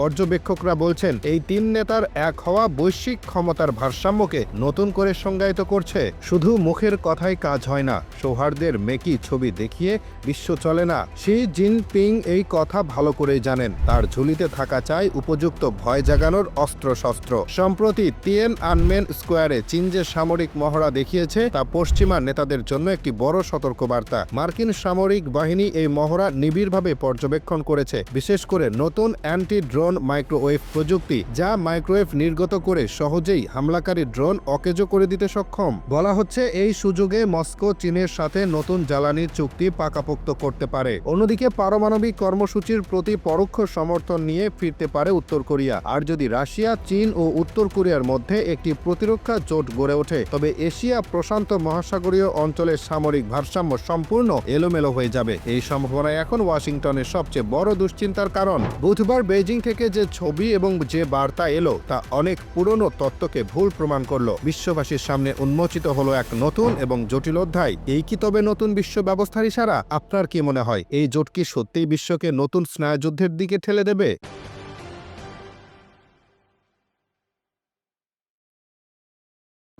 পর্যবেক্ষকরা বলছেন, এই তিন নেতার এক হওয়া বৈশ্বিক ক্ষমতার ভারসাম্যকে নতুন করে সংজ্ঞায়িত করছে। শুধু মুখের কথাই কাজ হয় না, সৌহার্দ্যের মেকি ছবি দেখিয়ে বিশ্ব চলে না। শি জিনপিং এই কথা ভালো করেই জানেন, তার ঝুলিতে থাকা চাই উপযুক্ত ভয় জাগানোর অস্ত্রশস্ত্র। সম্প্রতি তিয়েন আনমেন স্কোয়ারে চীন যে সামরিক মহড়া দেখিয়েছে, তা পশ্চিমা নেতাদের জন্য একটি বড় সতর্কবার্তা। মার্কিন সামরিক বাহিনী এই মহড়া নিবিড়ভাবে পর্যবেক্ষণ করেছে, বিশেষ করে নতুন অ্যান্টি ড্রোন মাইক্রোওয়েভ প্রযুক্তি, যা মাইক্রোওয়েভ নির্গত করে সহজেই হামলাকারী ড্রোন অকেজো করে দিতে সক্ষম। বলা হচ্ছে, এই সুযোগে মস্কো, চীনের সাথে নতুন জ্বালানির চুক্তি পাকাপোক্ত করতে পারে। অন্যদিকে, পারমাণবিক কর্মসূচির প্রতি পরোক্ষ সমর্থন নিয়ে ফিরতে পারে উত্তর কোরিয়া। আর যদি রাশিয়া, চীন ও উত্তর কোরিয়ার মধ্যে একটি প্রতিরক্ষা জোট গড়ে ওঠে, তবে এশিয়া প্রশান্ত মহাসাগরীয় অঞ্চলের সামরিক ভারসাম্য সম্পূর্ণ এলোমেলো হয়ে যাবে। এই সম্ভাবনা এখন ওয়াশিংটনের সবচেয়ে বড় দুশ্চিন্তার কারণ। বুধবার বেজিং থেকে যে ছবি এবং যে বার্তা এলো তা অনেক পুরনো তত্ত্বকে ভুল প্রমাণ করল। বিশ্ববাসীর সামনে উন্মোচিত হলো এক নতুন এবং জটিল অধ্যায়। এই কি তবে নতুন বিশ্ব ব্যবস্থার ইশারা? আপনার কি মনে হয়, এই জোট কি সত্যিই বিশ্বকে নতুন স্নায়ুযুদ্ধের দিকে ঠেলে দেবে?